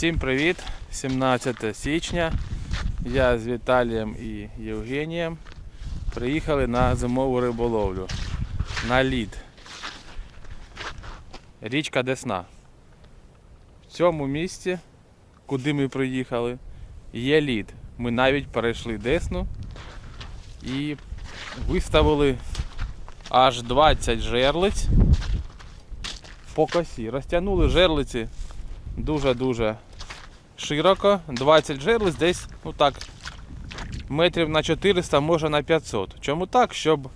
Всім привіт! 17 січня. Я з Віталієм і Євгенієм приїхали на зимову риболовлю на лід. Річка Десна. В цьому місці, куди ми приїхали, є лід. Ми навіть перейшли Десну і виставили аж 20 жерлиць по косі. Розтягнули жерлиці дуже-дуже широко. 20 жерлиць десь, ну так, метрів на 400, може на 500. Чому так? Щоб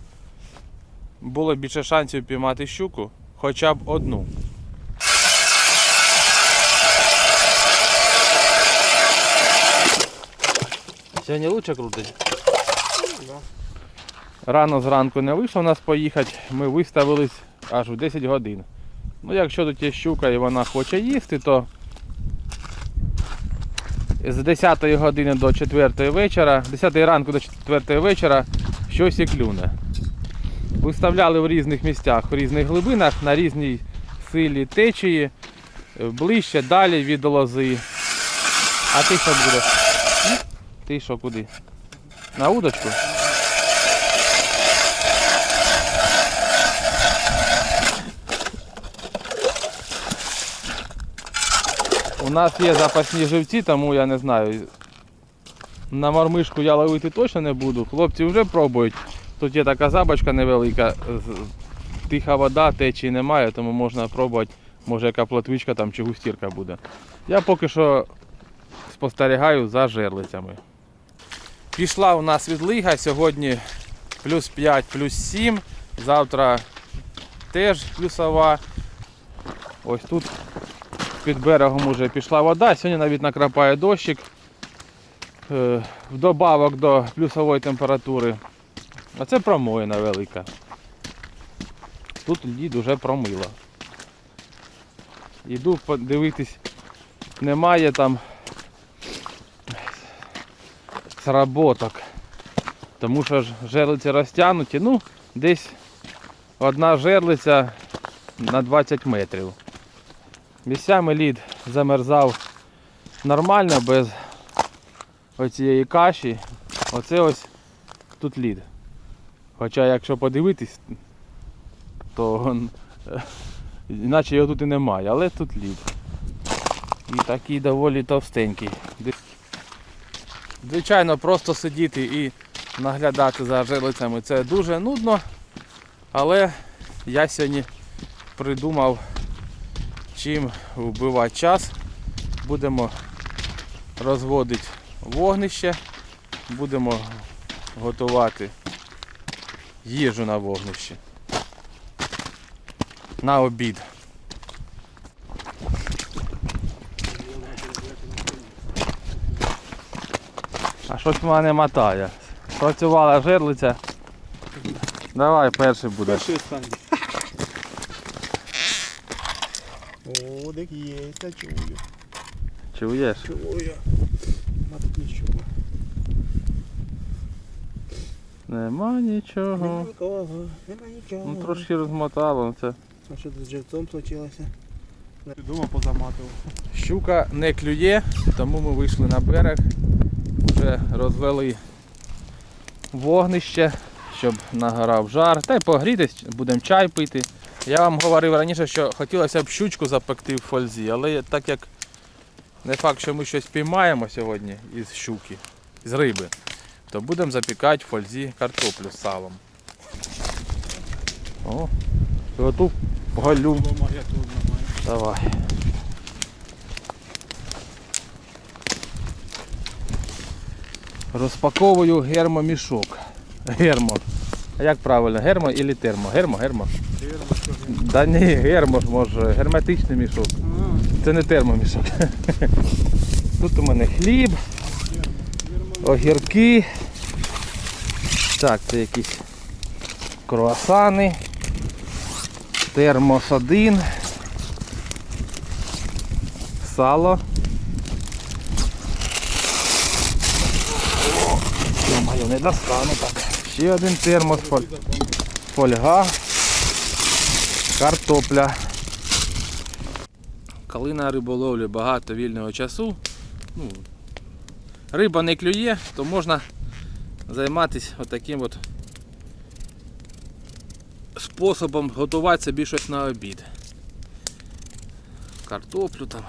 було більше шансів піймати щуку, хоча б одну. Сьогодні лучше крутить? Рано зранку не вийшло у нас поїхати, ми виставились аж у 10 годин. Ну, якщо тут є щука і вона хоче їсти, то з 10 години до 4 вечора, 10 ранку до 4 вечора щось і клюне. Виставляли в різних місцях, в різних глибинах, на різній силі течії, ближче, далі від лози. А ти що буде? Ти що куди? На удочку? У нас є запасні живці, тому я не знаю. На мормишку я ловити точно не буду. Хлопці вже пробують. Тут є така забочка невелика, тиха вода, течії немає, тому можна пробувати, може яка плотвичка там чи густірка буде. Я поки що спостерігаю за жерлицями. Пішла у нас відлига, сьогодні плюс 5, плюс 7, завтра теж плюсова. Ось тут під берегом уже пішла вода, сьогодні навіть накрапає дощик. Е, Вдобавок до плюсової температури. А це промоїна велика. Тут лід уже промило. Іду подивитись, немає там сработок. Тому що жерлиці розтягнуті, ну, десь одна жерлиця на 20 метрів. Місцями лід замерзав нормально, без оцієї каші. Оце ось тут лід. Хоча якщо подивитись, то е, іначе його тут і немає, але тут лід. І такий доволі товстенький. Звичайно, просто сидіти і наглядати за жерлицями це дуже нудно, але я сьогодні придумав чим вбивати час. Будемо розводити вогнище, будемо готувати їжу на вогнищі. На обід. А щось в мене мотає. Працювала жерлиця. Давай перший буде. Перший останній. О, дик є, та чую. Чуєш? Чую. Ма тут нічого. Нема нічого. Нема Нікого, нема нічого. Ну трошки розмотало. Це А що тут з живцом случилося? Дома позаматував. Щука не клює, тому ми вийшли на берег, вже розвели вогнище, щоб нагорав жар. Та й погрітись, будемо чай пити. Я вам говорив раніше, що хотілося б щучку запекти в фользі, але так як не факт, що ми щось піймаємо сьогодні із щуки, з риби, то будемо запікати в фользі картоплю з салом. О, готов галю. Давай. Розпаковую гермомішок. Гермо. А як правильно? Гермо і термо? Гермо, гермо. Да ні, гермо ж може, герметичний мішок. Це не термомішок. Тут у мене хліб, огірки. Так, це якісь круасани. Термос 1 сало. Йо-моє, не достану так. Ще один термос, фоль- фольга, картопля. Коли на риболовлі багато вільного часу, ну, риба не клює, то можна займатися отаким от способом готувати собі щось на обід. Картоплю там.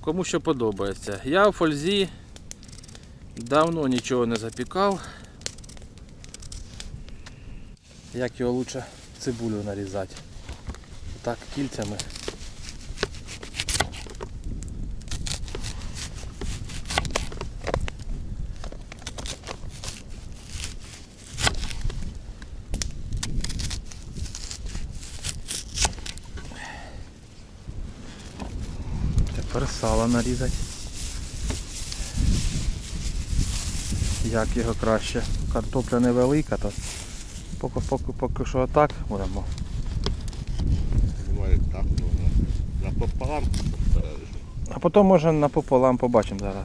Кому що подобається. Я в фользі давно нічого не запікав. Як його лучше цибулю нарізати. Так, кільцями. Тепер сало нарізати. Як його краще? Картопля невелика, то поки, поки, поки що отак будемо. Думаю, так. Напополам. А потім може напополам побачимо зараз.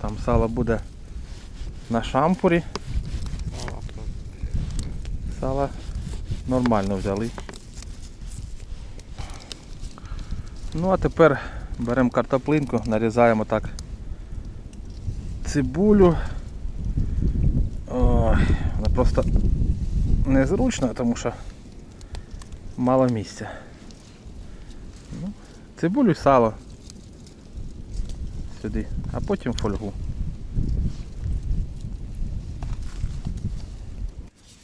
Там сало буде на шампурі. Сало нормально взяли. Ну а тепер беремо картоплинку, нарізаємо так цибулю. Ой, вона просто незручна, тому що мало місця. Ну, цибулю сало сюди, а потім фольгу.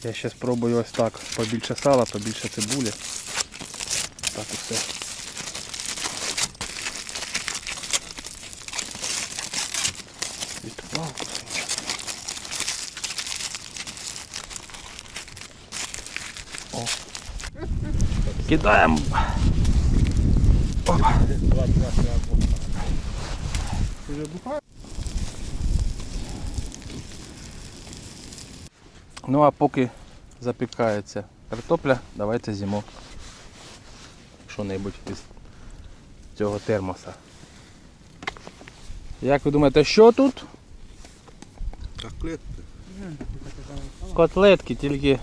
Я ще спробую ось так. Побільше сала, побільше цибулі. Так усе. Відпав. Кидаємо. Опа. Ну а поки запікається картопля, давайте з'їмо що-небудь із цього термоса. Як ви думаєте, що тут? Так клетки. Котлетки, тільки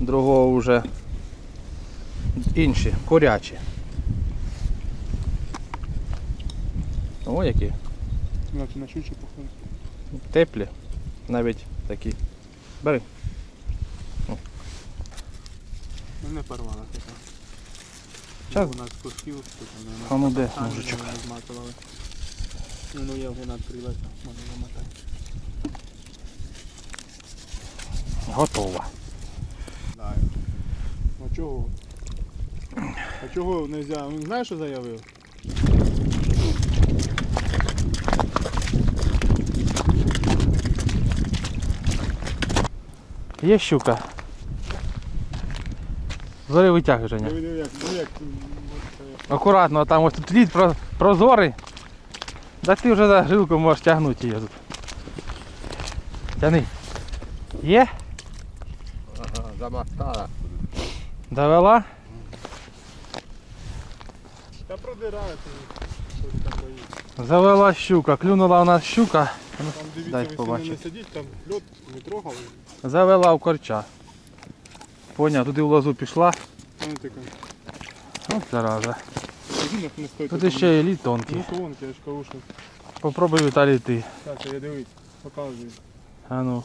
другого вже інші, курячі. О, які на щучі похоже. теплі, навіть такі. Бери. Мене порвала така. Що там не А ну де, мужичок? Ну, ну я вже надкрилася, можна замотати. Готова. А чого? А чого не взяв? Він знаєш, що заявив? Є щука. Зори витягуй, Женя. Диви, диви, як, диви, як. м, от, там ось тут лід про- прозорий. Да ти вже за жилку можеш тягнути її тут. Тяни. Є? Ага, замотала. Довела? Та продирається, що ти там. Завела щука. Клюнула у нас щука. Там дивіться, Дай ви сильно побачити. не сидіть, там льот не трогав. Завела в корча. Поняв, туди в лозу пішла. Таке. От зараза. Він не стоїть. Тут ще і лід тонкий. Ну колонки, я ж кажу, що. Попробуй Віталій ти. Так, я дивись, показую. А ну.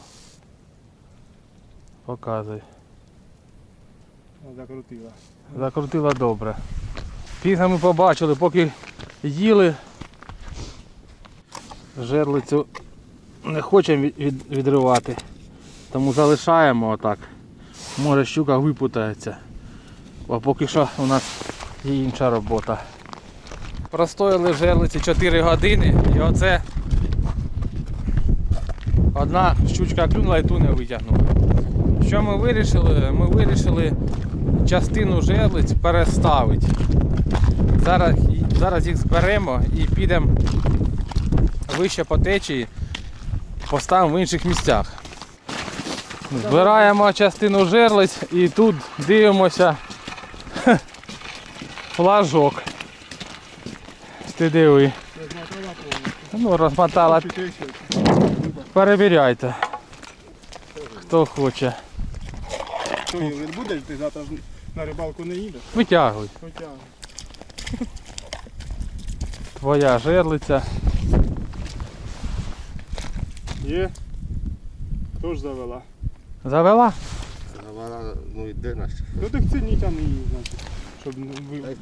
Показуй. Закрутила. Закрутила добре. Пізно ми побачили, поки їли. Жерлицю не хочемо від- від- відривати. Тому залишаємо отак. Може щука випутається. А поки що у нас є інша робота. Простояли жерлиці 4 години і оце одна щучка клюнула і ту не витягнула. Що ми вирішили? Ми вирішили частину жерлиць переставити. Зараз, зараз їх зберемо і підемо вище по течії, поставимо в інших місцях. Збираємо частину жерлиць і тут дивимося хе, флажок. Ти диви. Ну, розмотала. Перевіряйте. Хто хоче. Що він буде? Ти завтра ж на рибалку не їдеш? Витягуй. Витягуй. Твоя жерлиця. Є. Хто ж завела? Завела? Завела, ну йде що. Ну так це не тягни її, значить. Щоб ну, ви...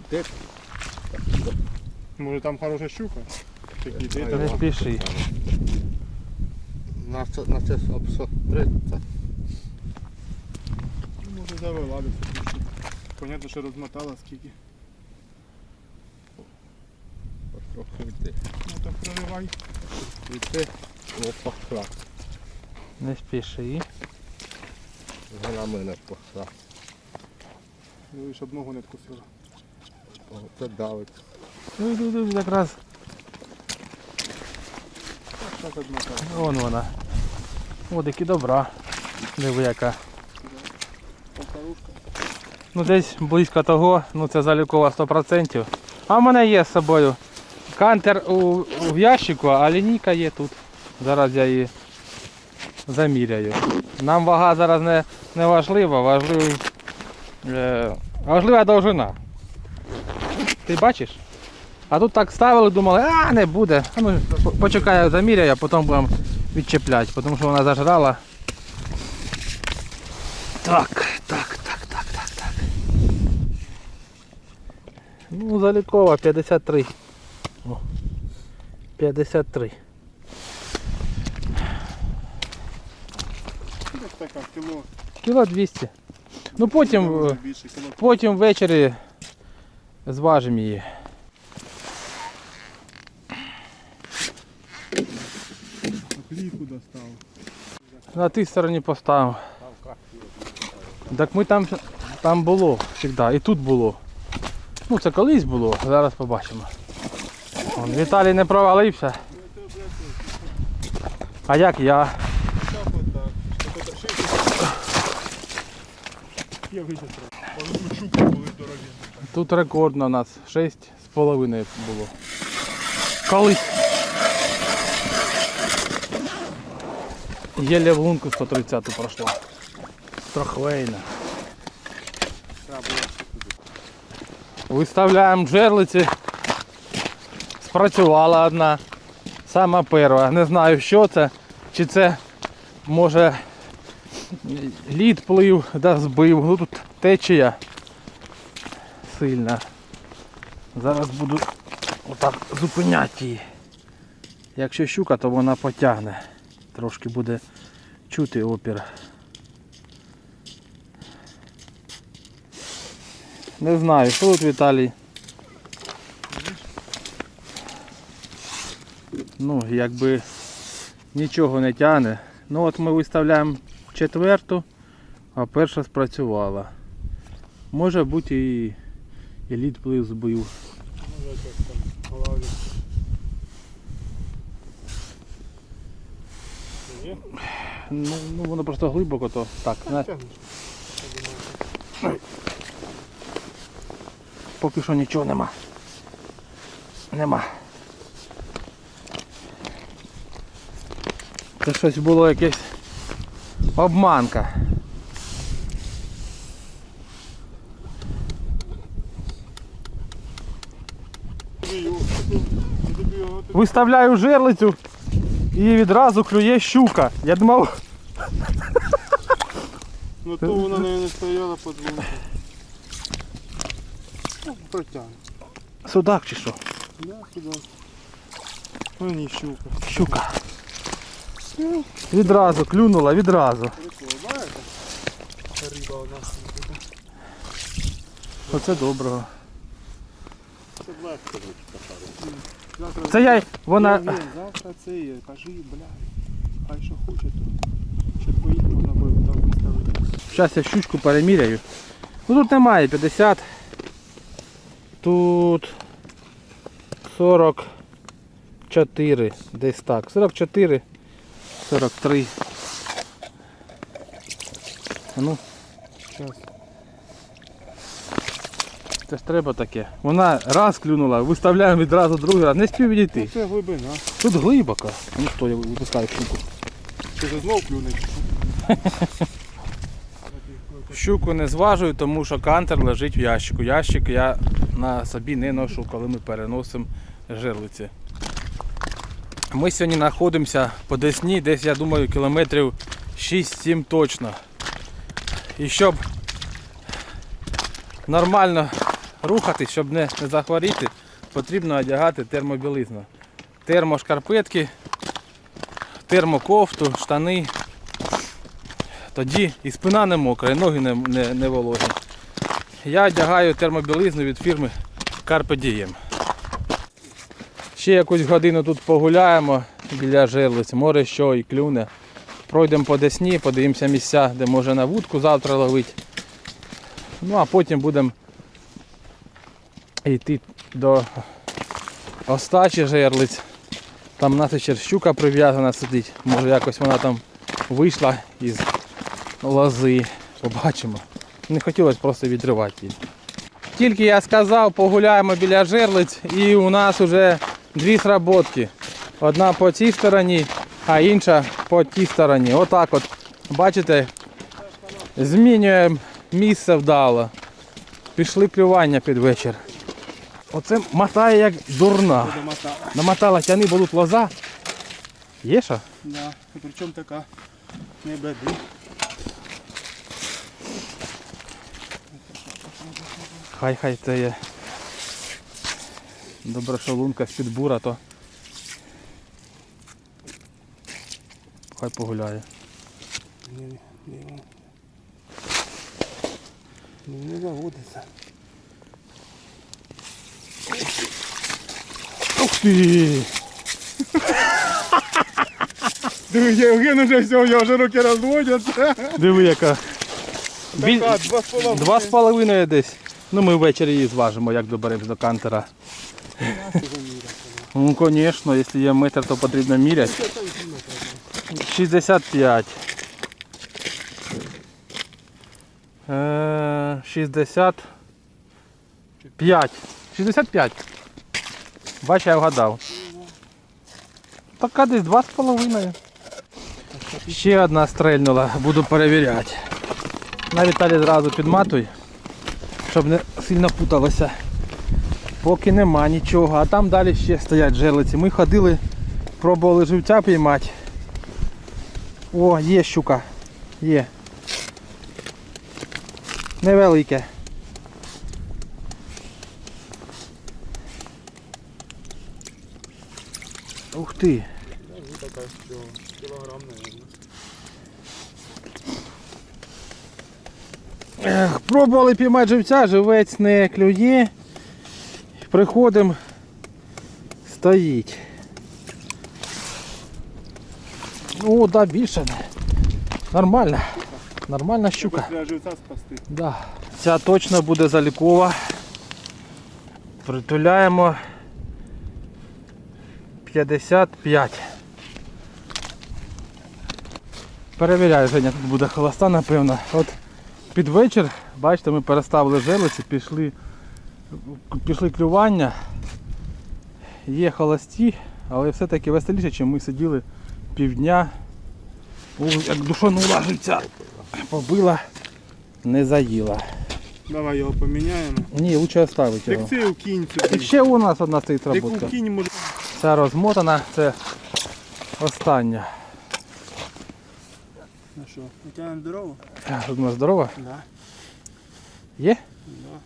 Може там хороша щука? Так Не там. спіши. Настя, Настя, обсо, 30 здоров'я, ладно, все пішло. Понятно, що розмотала скільки. Проходи. Ну так проливай. І це опахла. Не спіши. Вона мене пахла. Ну і щоб ногу не відкусила. О, це давить. Ну, ну, ну, якраз. Так, так. Вон вона. Водики добра. Диви яка. Ну десь близько того, ну це залікова 100%. А в мене є з собою кантер у, в ящику, а лінійка є тут. Зараз я її заміряю. Нам вага зараз не, не важлива, важливий, е, важлива довжина. Ти бачиш? А тут так ставили, думали, а не буде. А ну, почекаю, заміряю, а потім будемо відчіпляти, тому що вона зажрала. Так, так, так, так. Ну, залікова 53. О, 53. Ну, така, кіло. Кіло 200. Ну потім, е, більше кіло. потім ввечері зважимо її. Плівку достав. На тій стороні поставив. Так ми там, там було завжди, і тут було. Ну це колись було, зараз побачимо. Вон, Віталій не провалився. А як я? Я. Тут рекордно у нас 6,5 було. Колись. Єле в лунку 130 пройшла. Трохвейна. Треба було. Виставляємо жерлиці. Спрацювала одна. Сама перша. Не знаю що це. Чи це може лід плив, да збив. Ну, тут течія сильна. Зараз буду отак зупиняти її. Якщо щука, то вона потягне. Трошки буде чути опір. Не знаю, що тут Віталій. Ну, якби нічого не тягне. Ну от ми виставляємо четверту, а перша спрацювала. Може бути і, лід плив збив. Може. Ну, ну воно просто глибоко то. Так, на, поки що нічого нема. Нема. Це щось було якесь обманка. Виставляю жерлицю і відразу клює щука. Я думав, Ну то вона не стояла під лункою. Ну, Протягне. судак чи що? Да, сюди. Ну ні, щука. Щука. Відразу клюнула, відразу. Знаєте? Риба у нас. Оце доброго. Це легко. Завтра Це я, вона. Завтра це є. Кажи, бля. Хай що хоче, то. Ще твоїх можна буде там виставити. Зараз я щучку переміряю. Ну тут немає 50. Тут 44. Десь так. 44, 43. А Ну, Зараз. це ж треба таке. Вона раз клюнула, виставляємо відразу другий раз. Не спів відійти. Це глибина. Тут глибоко. Ну що, я випускаю щуку. Ти ж знов плюнеш. Щуку не зважую, тому що кантер лежить в ящику. Ящик я на собі не ношу, коли ми переносимо жерлиці. Ми сьогодні знаходимося по Десні, десь, я думаю, кілометрів 6-7 точно. І щоб нормально рухатись, щоб не захворіти, потрібно одягати термобілизну. Термошкарпетки, термокофту, штани. Тоді і спина не мокра, і ноги не, не, не вологі. Я одягаю термобілизну від фірми Carpe Diem. Ще якусь годину тут погуляємо біля жерлиць, море що і клюне. Пройдемо по Десні, подивимося місця, де може на вудку завтра ловити. Ну а потім будемо йти до остачі жерлиць. Там нас ще щука прив'язана сидить. Може якось вона там вийшла із лози. Побачимо. Не хотілося просто відривати її. Тільки я сказав, погуляємо біля жерлиць і у нас вже дві сработки. Одна по цій стороні, а інша по тій стороні. Отак от. Бачите, змінюємо місце вдало. Пішли клювання під вечір. Оце мотає як дурна. Намотала тяни, бо тут лоза. Є що? Да. Причому така не беди. Хай хай це є. Добре, що лунка з-під бура, то хай погуляє. Не, не, не, не заводиться. Ух ти! Диви, Євген уже все, я вже руки розводяться. Диви яка. Біль... Така, два з половиною. Два з половиною десь. Ну ми ввечері її зважимо, як доберемось до кантера. Ну, звісно, якщо є метр, то потрібно міряти. 65. Е, 65. 65. Бач, я вгадав. Така десь два з половиною. Ще одна стрельнула, буду перевіряти. На Віталі зразу підматуй, щоб не сильно путалося. Поки нема нічого, а там далі ще стоять жерлиці. Ми ходили, пробували живця піймати. О, є щука. Є. Невелике. Ух ти. Ну, така, що кілограм, наверное. Ех, Пробували піймати живця, живець не клює. Приходимо, стоїть. О, да, більше. Нормально. Нормальна щука. Живця спасти. Да. Ця точно буде залікова. Притуляємо 55. Перевіряю, Женя, тут буде холоста, напевно. От під вечір, бачите, ми переставили жерлиці, пішли, пішли клювання. Є холості, але все-таки веселіше, ніж ми сиділи півдня. О, як душонула живця. Побила, не заїла. Давай його поміняємо. Ні, лучше оставити його. Так це вкинь І сюди. ще у нас одна стоїть Так роботка. вкинь, може. Ця розмотана, це остання. Ну що, витягнемо здорово? Тут у нас здорова. Да. Є? Да.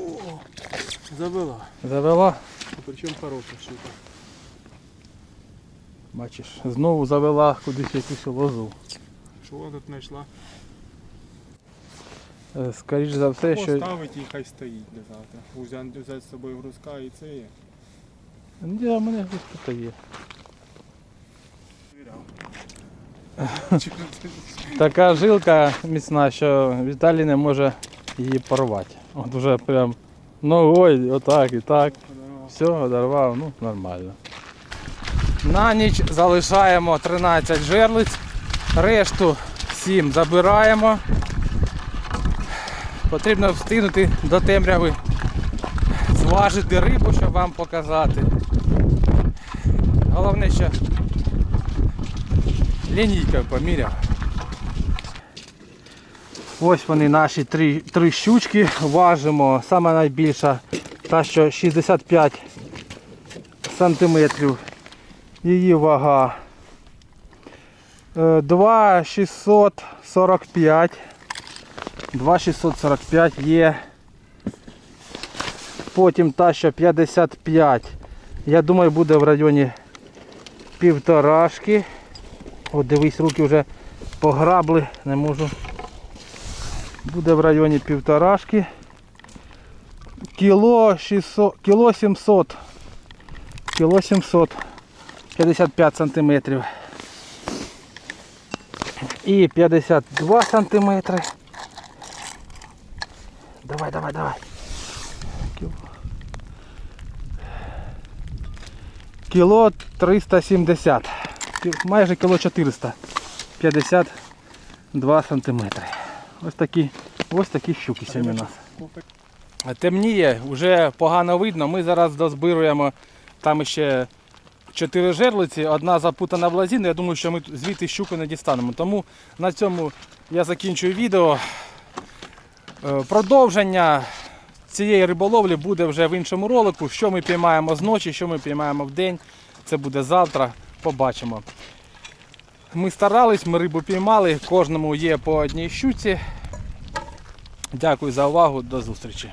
О, завела. Завела. Причому хороша штука. Бачиш, знову завела кудись якусь лозу. Що вона тут знайшла? Е, Скоріш за все, що. Поставить і хай стоїть до завтра. Взяти з собою грузка і це є. Ні, у мене тут тут є. Така жилка міцна, що Віталій не може її порвати. От уже прям ногою, отак і так. Все, одорвав, ну нормально. На ніч залишаємо 13 жерлиць, решту 7 забираємо. Потрібно встигнути до темряви, зважити рибу, щоб вам показати. Головне, що лінійкою поміряв. Ось вони наші три, три щучки. Важимо. Саме найбільша, та що 65 сантиметрів. Її вага. Е, 2,645. 2,645 є. Потім та, що 55. Я думаю, буде в районі півторашки. От дивись, руки вже пограбли, не можу. Буде в районі півторашки. Кіло 600, кіло 700. Кіло 700. 55 сантиметрів. І 52 сантиметри. Давай, давай, давай. Кіло. Кіло 370. Майже кіло 400. 52 сантиметри. Ось такі, ось такі щуки сьогодні у нас. Темніє, вже погано видно. Ми зараз дозбируємо там ще чотири жерлиці, одна запутана в лазіну. Я думаю, що ми звідти щуку не дістанемо. Тому на цьому я закінчую відео. Е, Продовження цієї риболовлі буде вже в іншому ролику. Що ми піймаємо з ночі, що ми піймаємо в день. Це буде завтра. Побачимо. Ми старались, ми рибу піймали, кожному є по одній щуці. Дякую за увагу, до зустрічі.